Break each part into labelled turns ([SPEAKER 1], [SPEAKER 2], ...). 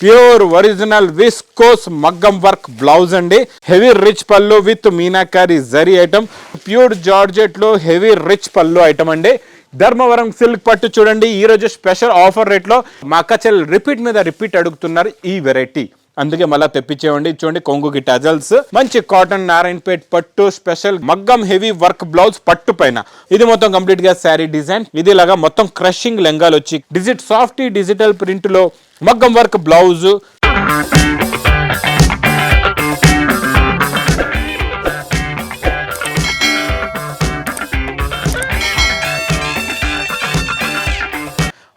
[SPEAKER 1] Pure original viscose మగ్గం work blouse అండి. Heavy rich పళ్ళు with meenakari zari item. Pure జార్జెట్లో heavy rich పళ్ళు item అండి. ధర్మవరం సిల్క్ పట్టు చూడండి. ఈరోజు స్పెషల్ ఆఫర్ రేట్లో మా అక్క రిపీట్ మీద రిపీట్ అడుగుతున్నారు ఈ వెరైటీ. అందుకే మళ్ళీ తెప్పించేవండి చూడండి కొంగుకి టజల్స్ మంచి కాటన్ నారాయణపేట్ పట్టు స్పెషల్ మగ్గం హెవీ వర్క్ బ్లౌజ్ పట్టు పైన. ఇది మొత్తం కంప్లీట్గా శారీ డిజైన్. ఇది ఇలాగా మొత్తం క్రషింగ్ లెంగాలు వచ్చి డిజిట్ సాఫ్ట్ డిజిటల్ ప్రింట్లో మగ్గం work blouse.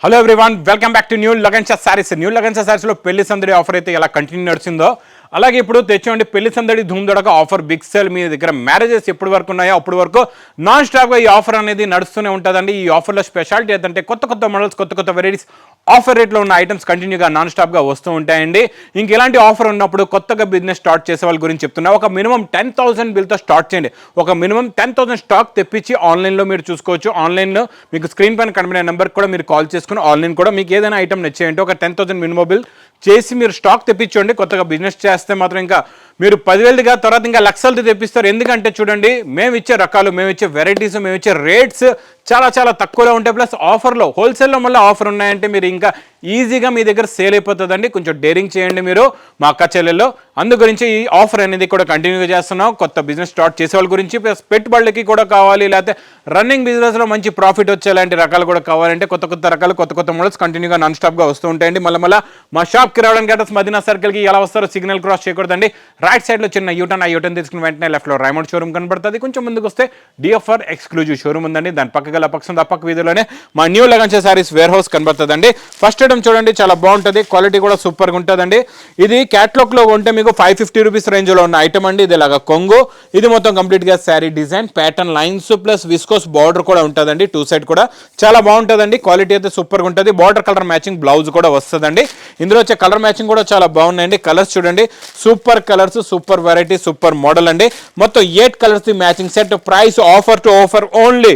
[SPEAKER 1] Hello everyone welcome back to new Lagansha sarees new Lagansha సారీస్లో పెళ్ళి సందడి ఆఫర్ అయితే ఎలా కంటిన్యూ నడిచిందో అలాగే ఇప్పుడు తెచ్చేయండి పెళ్ళి సందడి ధూమ్ దొడక ఆఫర్ బిగ్ సేల్ మీ దగ్గర మ్యారేజెస్ ఎప్పటి వరకు ఉన్నాయో అప్పటి వరకు నాన్ స్టాప్గా ఈ ఆఫర్ అనేది నడుస్తూనే ఉంటుందండి. ఈ ఆఫర్లో స్పెషాలిటీ ఏంటంటే కొత్త కొత్త మోడల్స్ కొత్త కొత్త వెరైటీస్ ఆఫర్ రేట్లో ఉన్న ఐటమ్స్ కంటిన్యూగా నాన్ స్టాప్గా వస్తూ ఉంటాయండి. ఇంక ఇలాంటి ఆఫర్ ఉన్నప్పుడు కొత్తగా బిజినెస్ స్టార్ట్ చేసే వాళ్ళ గురించి చెప్తున్నా. ఒక మినిమం టెన్ థౌసండ్ బిల్తో స్టార్ట్ చేయండి. ఒక మినిమం టెన్ థౌసండ్ స్టాక్ తెప్పించి ఆన్లైన్లో మీరు చూసుకోవచ్చు. ఆన్లైన్లో మీకు స్క్రీన్ పైన కనిపించే నెంబర్ కూడా మీరు కాల్ చేసుకుని ఆన్లైన్ కూడా మీకు ఏదైనా ఐటమ్ నచ్చేయంటే ఒక టెన్ థౌసండ్ మినిమం బిల్ చేసి మీరు స్టాక్ తెప్పించండి కొత్తగా బిజినెస్ చేస్తే మాత్రం ఇంకా మీరు పదివేలుగా తర్వాత ఇంకా లక్షలది తెప్పిస్తారు. ఎందుకంటే చూడండి మేము ఇచ్చే రకాలు మేము ఇచ్చే వెరైటీస్ మేము ఇచ్చే రేట్స్ చాలా చాలా తక్కువలో ఉంటాయి ప్లస్ ఆఫర్లో హోల్సేల్లో మళ్ళీ ఆఫర్ ఉన్నాయంటే మీరు ఇంకా ఈజీగా మీ దగ్గర సేల్ అయిపోతుందండి. కొంచెం డేరింగ్ చేయండి మీరు మా అక్క చెల్లెల్లో. అందు గురించి ఈ ఆఫర్ అనేది కూడా కంటిన్యూగా చేస్తున్నాం. కొత్త బిజినెస్ స్టార్ట్ చేసే వాళ్ళ గురించి ప్లస్ పెట్టుబడులకి కూడా కావాలి లేకపోతే రన్నింగ్ బిజినెస్లో మంచి ప్రాఫిట్ వచ్చేలాంటి రకాలు కూడా కావాలంటే కొత్త కొత్త రకాలు కొత్త కొత్త మోడల్స్ కంటిన్యూగా నాన్ స్టాప్గా వస్తూ ఉంటాయండి. మళ్ళీ మళ్ళీ మా షాప్కి రావడానికి అడ్రస్ మదీనా సర్కిల్కి ఎలా వస్తారో సిగ్నల్ క్రాస్ చేయకూడదండి. రైట్ సైడ్లో చిన్న యూటర్న్ ఆ యూటర్న్ తీసుకుని వెంటనే లెఫ్ట్లో రైమండ్ షోరూమ్ కనబడుతుంది. కొంచెం ముందుకు వస్తే డిఎఫ్ఆర్ ఎక్స్క్లూజివ్ షోరూమ్ ఉందండి. దాని పక్క గల పక్షం తప్పక పక్క వీధిలోనే మా new Lagansha sarees warehouse కనబడుతుందండి. ఫస్ట్ ఐటమ్ చూడండి చాలా బాగుంటుంది క్వాలిటీ కూడా సూపర్గా ఉంటుందండి. ఇది క్యాట్లాగ్లో ఉంటే మీకు ఫైవ్ ఫిఫ్టీ రూపీస్ రేంజ్లో ఉన్న ఐటమ్ అండి ఇది ఇలాగ కొంగు. ఇది మొత్తం కంప్లీట్గా saree design pattern lines plus viscose border కూడా ఉంటుందండి టూ సైడ్ కూడా. చాలా బాగుంటుందండి క్వాలిటీ అయితే సూపర్గా ఉంటుంది. బార్డర్ కలర్ మ్యాచింగ్ బ్లౌజ్ కూడా వస్తుందండి. ఇందులో వచ్చే కలర్ మ్యాచింగ్ కూడా చాలా బాగున్నాయండి. కలర్స్ చూడండి super colours super variety super model అండి. మొత్తం eight colours matching set price offer to offer only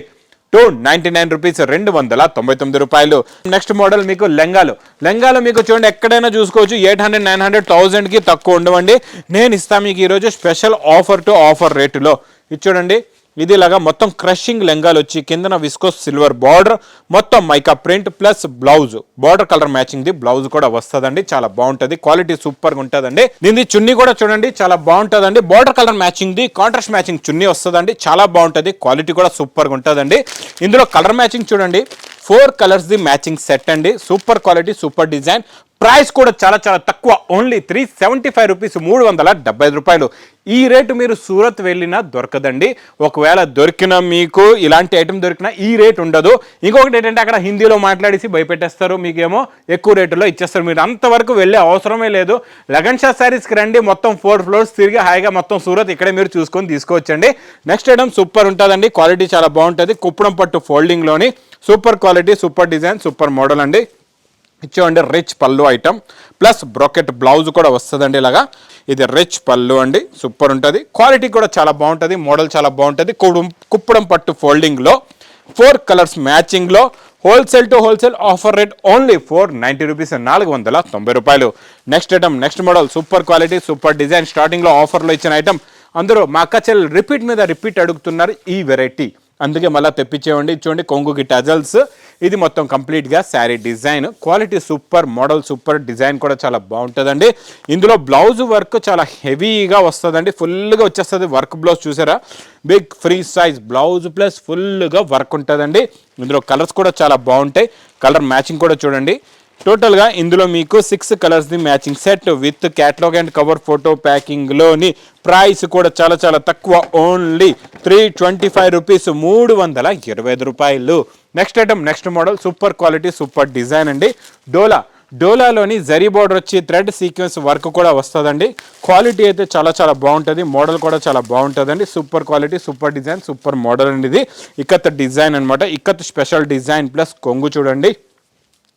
[SPEAKER 1] two ninety nine rupees రెండు వందల తొంభై తొమ్మిది రూపాయలు. నెక్స్ట్ మోడల్ మీకు లెంగాలు. లెంగాలు మీకు చూడండి ఎక్కడైనా చూసుకోవచ్చు. ఎయిట్ హండ్రెడ్ నైన్ హండ్రెడ్ థౌసండ్కి తక్కువ ఉండవండి. నేను ఇస్తాను మీకు ఈరోజు స్పెషల్ ఆఫర్ టు ఆఫర్ రేటులో. ఇది చూడండి ఇది ఇలాగా మొత్తం క్రషింగ్ లెంగాలు వచ్చి కిందన విస్కోస్ సిల్వర్ బార్డర్ మొత్తం mica print plus blouse. Border colour matching the blouse కూడా వస్తుందండి చాలా బాగుంటుంది. క్వాలిటీ సూపర్గా ఉంటుందండి. దీని చున్నీ కూడా చూడండి చాలా బాగుంటుందండి. Border colour matching the contrast matching చున్నీ వస్తుందండి చాలా బాగుంటుంది. క్వాలిటీ కూడా సూపర్గా ఉంటుందండి. ఇందులో కలర్ మ్యాచింగ్ చూడండి. Four colours the matching set అండి. Super quality super design. Price కూడా చాలా చాలా తక్కువ. Only three seventy five rupees మూడు వందల డెబ్బై రూపాయలు. ఈ రేటు మీరు సూరత్ వెళ్ళినా దొరకదండి. ఒకవేళ దొరికిన మీకు ఇలాంటి ఐటెం దొరికినా ఈ రేట్ ఉండదు. ఇంకొకటి ఏంటంటే అక్కడ హిందీలో మాట్లాడేసి భయపెట్టేస్తారు మీకేమో. ఎక్కువ రేటులో ఇచ్చేస్తారు. మీరు అంతవరకు వెళ్ళే అవసరమే లేదు. లగన్ షా శారీస్కి రండి. మొత్తం ఫోర్ ఫ్లోర్స్ తిరిగి హాయిగా మొత్తం సూరత్ ఇక్కడే మీరు చూసుకొని తీసుకోవచ్చండి. నెక్స్ట్ ఐటమ్ సూపర్ ఉంటుందండి. క్వాలిటీ చాలా బాగుంటుంది. కుప్పడం పట్టు ఫోల్డింగ్లోని. Super quality super design super model అండి. ఇచ్చేవండి రిచ్ పళ్ళు ఐటమ్. ప్లస్ బ్రోకెట్ బ్లౌజ్ కూడా వస్తుందండి ఇలాగా. ఇది రిచ్ పళ్ళు అండి సూపర్ ఉంటుంది. క్వాలిటీ కూడా చాలా బాగుంటుంది మోడల్ చాలా బాగుంటుంది. కుడుం కుప్పడం పట్టు ఫోల్డింగ్లో four colours మ్యాచింగ్లో wholesale to wholesale offer rate only four ninety rupees నాలుగు వందల తొంభై రూపాయలు. Next item next model super quality super design. స్టార్టింగ్లో ఆఫర్లో ఇచ్చిన ఐటమ్ అందరూ మా అక్క చెల్లెలు రిపీట్ మీద రిపీట్ అడుగుతున్నారు ఈ వెరైటీ. అందుకే మళ్ళీ తెప్పించేవండి. చూడండి కొంగుకి టజల్స్ ఇది మొత్తం కంప్లీట్గా saree design. Quality super model super design కూడా చాలా బాగుంటుందండి. ఇందులో బ్లౌజ్ వర్క్ చాలా హెవీగా వస్తుందండి. ఫుల్గా వచ్చేస్తుంది వర్క్ బ్లౌజ్ చూసారా? Big free size blouse plus ఫుల్గా వర్క్ ఉంటుందండి. ఇందులో కలర్స్ కూడా చాలా బాగుంటాయి. కలర్ మ్యాచింగ్ కూడా చూడండి. టోటల్గా ఇందులో మీకు six colours the matching set with catalogue and cover photo ప్యాకింగ్లోని price కూడా చాలా చాలా తక్కువ. Only three twenty five rupees మూడు వందల ఇరవై ఐదు రూపాయలు. Next item next model super quality super design అండి. డోలా డోలాలోని జరీ బోర్డర్ వచ్చి థ్రెడ్ సీక్వెన్స్ వర్క్ కూడా వస్తుందండి. క్వాలిటీ అయితే చాలా చాలా బాగుంటుంది. మోడల్ కూడా చాలా బాగుంటుందండి. Super quality super design super model అండి ఇది. ఇక్కత్ డిజైన్ అనమాట ఇక్కత్ స్పెషల్ డిజైన్ ప్లస్ కొంగు చూడండి.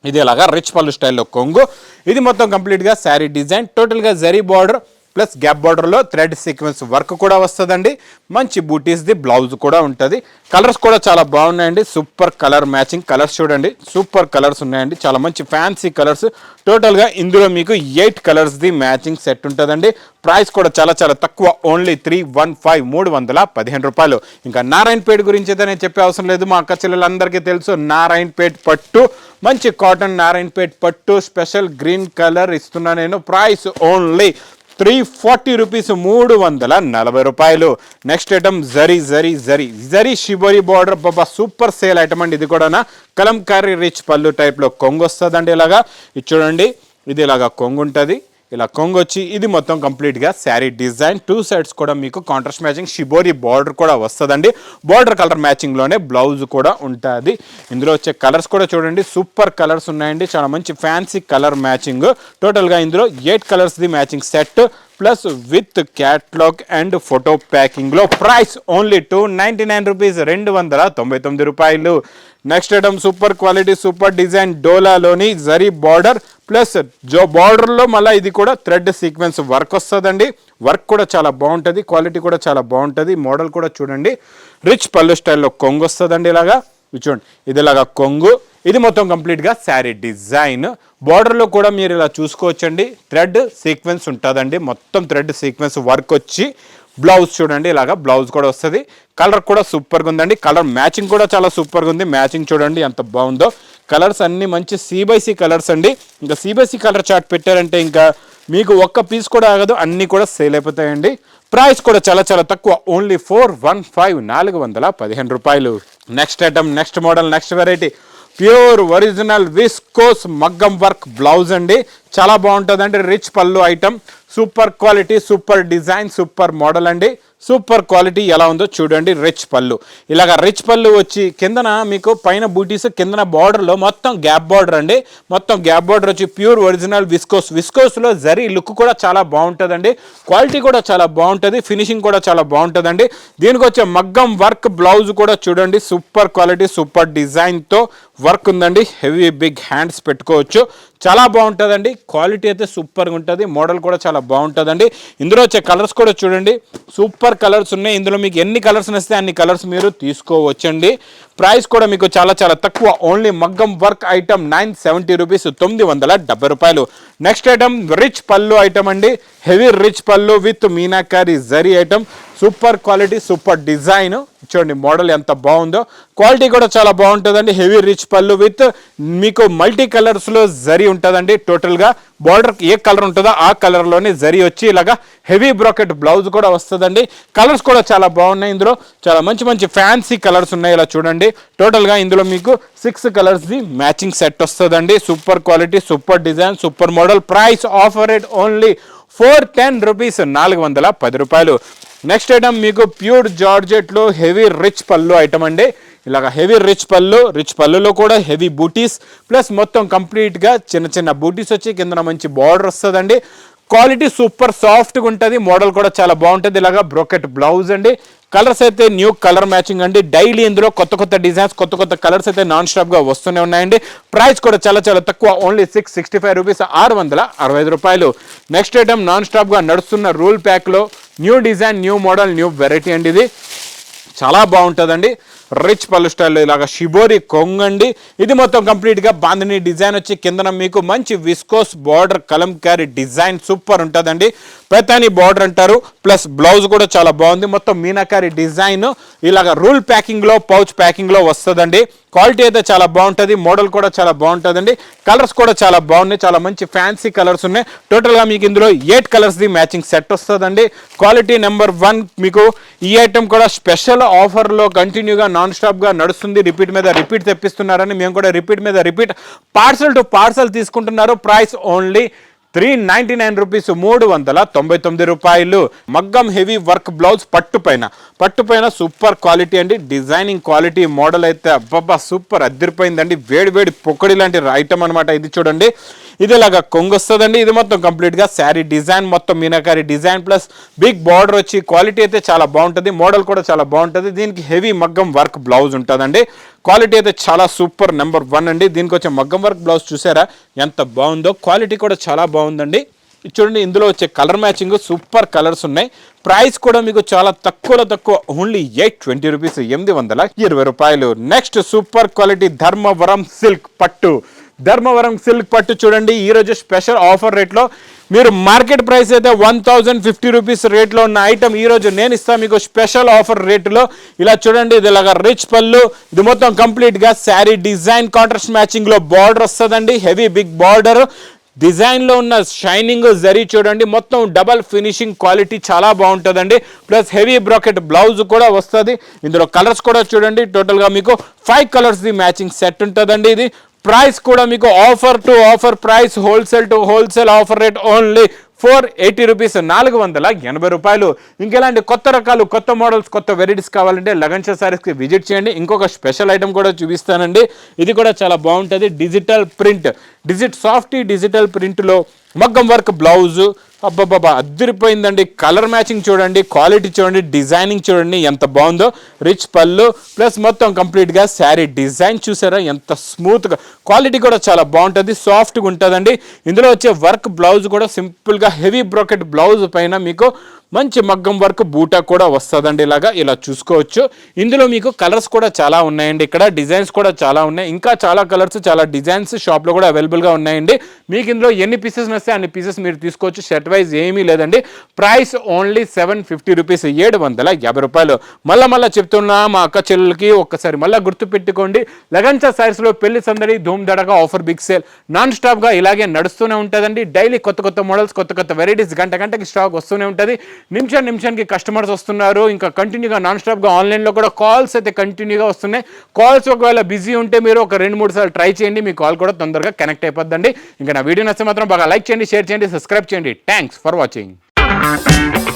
[SPEAKER 1] ఇది ఇలాగా రిచ్ పళ్ళు స్టైల్లో కొంగు. ఇది మొత్తం కంప్లీట్గా శారీ డిజైన్ టోటల్గా జరీ బార్డర్ ప్లస్ గ్యాప్ బార్డర్లో థ్రెడ్ సీక్వెన్స్ వర్క్ కూడా వస్తుందండి. మంచి బూటీస్ది బ్లౌజ్ కూడా ఉంటుంది. కలర్స్ కూడా చాలా బాగున్నాయండి. సూపర్ కలర్ మ్యాచింగ్ కలర్స్ చూడండి. సూపర్ కలర్స్ ఉన్నాయండి. చాలా మంచి ఫ్యాన్సీ కలర్స్. టోటల్గా ఇందులో మీకు ఎయిట్ కలర్స్ది మ్యాచింగ్ సెట్ ఉంటుందండి. ప్రైస్ కూడా చాలా చాలా తక్కువ. ఓన్లీ త్రీ వన్ ఫైవ్ మూడు వందల పదిహేను రూపాయలు. ఇంకా నారాయణపేట గురించి అయితే నేను చెప్పే అవసరం లేదు. మా అక్క చెల్లెలందరికీ తెలుసు. నారాయణపేట్ పట్టు. మంచి కాటన్ నారాయణపేట్ పట్టు. స్పెషల్ గ్రీన్ కలర్ ఇస్తున్నా నేను. Price only three forty rupees మూడు వందల నలభై రూపాయలు. Next item zari zari zari zari shibori border బాబా సూపర్ సేల్ ఐటమ్ అండి. ఇది కూడా కలంకారీ రిచ్ పళ్ళు టైప్లో కొంగు వస్తుందండి ఇలాగా. ఇది చూడండి ఇది ఇలాగా కొంగు ఉంటుంది ఇలా కొంగొచ్చి ఇది మొత్తం కంప్లీట్గా శారీ డిజైన్. టూ సైడ్స్ కూడా మీకు కాంట్రాస్ట్ మ్యాచింగ్ షిబోరి బార్డర్ కూడా వస్తుందండి. బార్డర్ కలర్ మ్యాచింగ్లోనే బ్లౌజ్ కూడా ఉంటుంది. ఇందులో వచ్చే కలర్స్ కూడా చూడండి. సూపర్ కలర్స్ ఉన్నాయండి. చాలా మంచి ఫ్యాన్సీ కలర్ మ్యాచింగ్ టోటల్గా ఇందులో eight కలర్స్ది matching set plus with catalogue and photo ప్యాకింగ్లో price only two ninety nine rupees రెండు వందల తొంభై తొమ్మిది రూపాయలు. Next item super quality super design డోలాలోని zari border plus జో బార్డర్లో మళ్ళీ ఇది కూడా థ్రెడ్ సీక్వెన్స్ వర్క్ వస్తుందండి. వర్క్ కూడా చాలా బాగుంటుంది. క్వాలిటీ కూడా చాలా బాగుంటుంది. మోడల్ కూడా చూడండి. రిచ్ పళ్ళు స్టైల్లో కొంగు వస్తుందండి ఇలాగా. చూడండి. ఇది ఇలాగా కొంగు. ఇది మొత్తం కంప్లీట్గా శారీ డిజైన్. బార్డర్లో కూడా మీరు ఇలా చూసుకోవచ్చండి. థ్రెడ్ సీక్వెన్స్ ఉంటుందండి. మొత్తం థ్రెడ్ సీక్వెన్స్ వర్క్ వచ్చి బ్లౌజ్ చూడండి ఇలాగా బ్లౌజ్ కూడా వస్తుంది. కలర్ కూడా సూపర్గా ఉందండి. కలర్ మ్యాచింగ్ కూడా చాలా సూపర్గా ఉంది. మ్యాచింగ్ చూడండి ఎంత బాగుందో. కలర్స్ అన్ని మంచి సి కలర్స్ అండి. ఇంకా సి కలర్ చార్ట్ పెట్టారంటే ఇంకా మీకు ఒక్క పీస్ కూడా ఆగదు. అన్నీ కూడా సేల్ అయిపోతాయండి. ప్రైస్ కూడా చాలా చాలా తక్కువ. ఓన్లీ ఫోర్ వన్ ఫైవ్ నాలుగు వందల పదిహేను రూపాయలు. Next item next model next variety pure original viscose మగ్గం వర్క్ బ్లౌజ్ అండి. చాలా బాగుంటుంది అండి రిచ్ పళ్ళు item super quality super design super model అండి. సూపర్ క్వాలిటీ ఎలా ఉందో చూడండి. రిచ్ పళ్ళు. ఇలాగ రిచ్ పళ్ళు వచ్చి కిందన మీకు పైన బూటీస్ కిందన బార్డర్లో మొత్తం గ్యాప్ బార్డర్ అండి. మొత్తం గ్యాప్ బార్డర్ వచ్చి ప్యూర్ ఒరిజినల్ విస్కోస్ విస్కోస్లో జరీ లుక్ కూడా చాలా బాగుంటుందండి. క్వాలిటీ కూడా చాలా బాగుంటుంది. ఫినిషింగ్ కూడా చాలా బాగుంటుందండి. దీనికి వచ్చే మగ్గం వర్క్ బ్లౌజ్ కూడా చూడండి. సూపర్ క్వాలిటీ సూపర్ డిజైన్తో వర్క్ ఉందండి. హెవీ బిగ్ హ్యాండ్స్ పెట్టుకోవచ్చు. చాలా బాగుంటుందండి. క్వాలిటీ అయితే సూపర్గా ఉంటుంది. మోడల్ కూడా చాలా బాగుంటుందండి. ఇందులో వచ్చే కలర్స్ కూడా చూడండి. సూపర్ కలర్స్ ఉన్నాయి. ఇందులో మీకు ఎన్ని కలర్స్ నచ్చితే అన్ని కలర్స్ మీరు తీసుకోవచ్చండి. ప్రైస్ కూడా మీకు చాలా చాలా తక్కువ. ఓన్లీ మగ్గం work item nine seventy rupees తొమ్మిది వందల డెబ్బై రూపాయలు. నెక్స్ట్ ఐటమ్ రిచ్ పళ్ళు ఐటమ్ అండి. హెవీ రిచ్ పళ్ళు with meenakari zari item. Super quality super design. చూడండి మోడల్ ఎంత బాగుందో. క్వాలిటీ కూడా చాలా బాగుంటుందండి. హెవీ రిచ్ పళ్ళు విత్ మీకు మల్టీ కలర్స్లో జరీ ఉంటుందండి. టోటల్గా బార్డర్ ఏ కలర్ ఉంటుందో ఆ కలర్లోనే జరీ వచ్చి ఇలాగా హెవీ బ్రాకెట్ బ్లౌజ్ కూడా వస్తుందండి. కలర్స్ కూడా చాలా బాగున్నాయి ఇందులో. చాలా మంచి మంచి ఫ్యాన్సీ కలర్స్ ఉన్నాయి ఇలా చూడండి. టోటల్గా ఇందులో మీకు సిక్స్ కలర్స్ది మ్యాచింగ్ సెట్ వస్తుందండి. Super quality super design super model. Price offer rate only four ten rupees నాలుగు వందల పది రూపాయలు. నెక్స్ట్ ఐటమ్ మీకు ప్యూర్ జార్జెట్లో హెవీ రిచ్ పళ్ళు ఐటమ్ అండి. ఇలాగ హెవీ రిచ్ పళ్ళు రిచ్ పళ్ళులో కూడా హెవీ బూటీస్ ప్లస్ మొత్తం కంప్లీట్గా చిన్న చిన్న బూటీస్ వచ్చి కింద మంచి బార్డర్ వస్తుందండి. క్వాలిటీ సూపర్ సాఫ్ట్గా ఉంటుంది. మోడల్ కూడా చాలా బాగుంటుంది. ఇలాగా బ్రోకెట్ బ్లౌజ్ అండి. కలర్స్ అయితే న్యూ కలర్ మ్యాచింగ్ అండి. డైలీ ఇందులో కొత్త కొత్త డిజైన్స్ కొత్త కొత్త కలర్స్ అయితే నాన్ స్టాప్గా వస్తూనే ఉన్నాయండి. ప్రైస్ కూడా చాలా చాలా తక్కువ. Only six sixty five rupees ఆరు వందల అరవై ఐదు రూపాయలు. నెక్స్ట్ ఐటమ్ నాన్ స్టాప్గా నడుస్తున్న roll ప్యాక్లో new design new model new variety అండి ఇది. చాలా బాగుంటుందండి. రిచ్ పళ్ళు స్టైల్లో ఇలాగ షిబోరి కొంగండి. ఇది మొత్తం కంప్లీట్గా బాందిని డిజైన్ వచ్చి కిందన మీకు మంచి viscose border kalamkari design super ఉంటుందండి. పెతాని బార్డర్ అంటారు. ప్లస్ బ్లౌజ్ కూడా చాలా బాగుంది. మొత్తం మీనాకారి డిజైన్. ఇలాగ రూల్ ప్యాకింగ్లో పౌచ్ ప్యాకింగ్లో వస్తుందండి. క్వాలిటీ అయితే చాలా బాగుంటుంది మోడల్ కూడా చాలా బాగుంటుందండి కలర్స్ కూడా చాలా బాగున్నాయి చాలా మంచి ఫ్యాన్సీ కలర్స్ ఉన్నాయి. టోటల్గా మీకు ఇందులో ఎయిట్ కలర్స్ది మ్యాచింగ్ సెట్ వస్తుందండి. క్వాలిటీ నెంబర్ వన్ మీకు ఈ ఐటెం కూడా స్పెషల్ ఆఫర్లో కంటిన్యూగా నాన్ స్టాప్గా నడుస్తుంది. రిపీట్ మీద రిపీట్ తెప్పిస్తున్నారని మేము కూడా రిపీట్ మీద రిపీట్ పార్సల్ టు పార్సల్ తీసుకుంటున్నారు. Price only three ninety nine rupees మూడు వందల తొంభై తొమ్మిది రూపాయలు. మగ్గం హెవీ వర్క్ బ్లౌజ్ పట్టు పైన. పట్టు పైన సూపర్ క్వాలిటీ అండి. డిజైనింగ్ క్వాలిటీ మోడల్ అయితే అబ్బబ్బా సూపర్ అద్దరిపోయిందండి. వేడి వేడి పొక్కడి లాంటి ఐటమ్ అనమాట ఇది చూడండి. ఇది ఇలాగా కొంగు వస్తుందండి ఇది మొత్తం కంప్లీట్గా శారీ డిజైన్ మొత్తం meenakari design plus big border వచ్చి క్వాలిటీ అయితే చాలా బాగుంటుంది. మోడల్ కూడా చాలా బాగుంటుంది. దీనికి హెవీ మగ్గం వర్క్ బ్లౌజ్ ఉంటుందండి. క్వాలిటీ అయితే చాలా సూపర్ నెంబర్ వన్ అండి. దీనికి వచ్చే మగ్గం వర్క్ బ్లౌజ్ చూసారా? ఎంత బాగుందో. క్వాలిటీ కూడా చాలా బాగుందండి. చూడండి ఇందులో వచ్చే కలర్ మ్యాచింగ్ సూపర్ కలర్స్ ఉన్నాయి. ప్రైస్ కూడా మీకు చాలా తక్కువలో తక్కువ ఓన్లీ ఎయిట్ ట్వంటీ రూపీస్ ఎనిమిది వందల ఇరవై రూపాయలు. Next super quality Dharmavaram silk పట్టు. ధర్మవరం సిల్క్ పట్టు చూడండి. ఈరోజు స్పెషల్ ఆఫర్ రేట్లో మీరు మార్కెట్ ప్రైస్ అయితే వన్ థౌజండ్ ఫిఫ్టీ రూపీస్ రేట్లో ఉన్న ఐటమ్ ఈ రోజు నేను ఇస్తాను మీకు స్పెషల్ ఆఫర్ రేటులో ఇలా చూడండి. ఇది ఇలాగ రిచ్ పళ్ళు. ఇది మొత్తం కంప్లీట్గా శారీ డిజైన్ కాంట్రాస్ట్ మ్యాచింగ్లో బార్డర్ వస్తుందండి. Heavy big border. డిజైన్లో ఉన్న షైనింగ్ జరీ చూడండి మొత్తం డబల్ ఫినిషింగ్ క్వాలిటీ చాలా బాగుంటుందండి. ప్లస్ హెవీ బ్రాకెట్ బ్లౌజ్ కూడా వస్తుంది. ఇందులో కలర్స్ కూడా చూడండి టోటల్గా మీకు five colours the matching set ఉంటుందండి ఇది. ప్రైస్ కూడా మీకు offer to offer price wholesale to wholesale offer rate only four eighty rupees నాలుగు వందల ఎనభై రూపాయలు. ఇంకెలాంటి కొత్త రకాలు కొత్త మోడల్స్ కొత్త వెరైటీస్ కావాలంటే లగన్షా శారీస్కి విజిట్ చేయండి. ఇంకొక స్పెషల్ ఐటమ్ కూడా చూపిస్తానండి. ఇది కూడా చాలా బాగుంటుంది. Digital print. Digit soft digital ప్రింట్లో మగ్గం వర్క్ బ్లౌజు అబ్బబ్బబ్బా అద్దరిపోయిందండి. కలర్ మ్యాచింగ్ చూడండి క్వాలిటీ చూడండి డిజైనింగ్ చూడండి ఎంత బాగుందో. రిచ్ పళ్ళు ప్లస్ మొత్తం కంప్లీట్గా శారీ డిజైన్ చూసారా? ఎంత స్మూత్గా క్వాలిటీ కూడా చాలా బాగుంటుంది సాఫ్ట్గా ఉంటుందండి. ఇందులో వచ్చే వర్క్ బ్లౌజ్ కూడా సింపుల్గా హెవీ బ్రోకెట్ బ్లౌజ్ పైన మీకు మంచి మగ్గం వర్క్ బూటా కూడా వస్తుందండి ఇలాగా. ఇలా చూసుకోవచ్చు. ఇందులో మీకు కలర్స్ కూడా చాలా ఉన్నాయండి. ఇక్కడ డిజైన్స్ కూడా చాలా ఉన్నాయి. ఇంకా చాలా కలర్స్ చాలా డిజైన్స్ షాప్లో కూడా అవైలబుల్గా ఉన్నాయండి. మీకు ఇందులో ఎన్ని పీసెస్ నస్తే అన్ని పీసెస్ మీరు తీసుకోవచ్చు. షర్ట్ వైజ్ ఏమీ లేదండి. Price only seven fifty rupees ఏడు వందల యాభై రూపాయలు. మళ్ళీ మళ్ళీ చెప్తున్నా మా అక్క చెల్లెలకి ఒక్కసారి మళ్ళీ గుర్తు పెట్టుకోండి లగంచా సారీస్లో పెళ్ళి సందడి ధూమ్ దడగా ఆఫర్ బిగ్ సేల్ నాన్ స్టాప్గా ఇలాగే నడుస్తూనే ఉంటుందండి. డైలీ కొత్త కొత్త మోడల్స్ కొత్త కొత్త వెరైటీస్ గంట గంటకి స్టాక్ వస్తూనే ఉంటుంది. నిమిషం నిమిషానికి కస్టమర్స్ వస్తున్నారు. ఇంకా కంటిన్యూగా నాన్ స్టాప్గా ఆన్లైన్లో కూడా కాల్స్ అయితే కంటిన్యూగా వస్తున్నాయి. కాల్స్ ఒకవేళ బిజీ ఉంటే మీరు ఒక రెండు మూడు సార్లు ట్రై చేయండి. మీ కాల్ కూడా తొందరగా కనెక్ట్ అయిపోద్దండి. ఇంకా నా వీడియో నచ్చితే మాత్రం బాగా లైక్ చేయండి షేర్ చేయండి సబ్స్క్రైబ్ చేయండి. Thanks for watching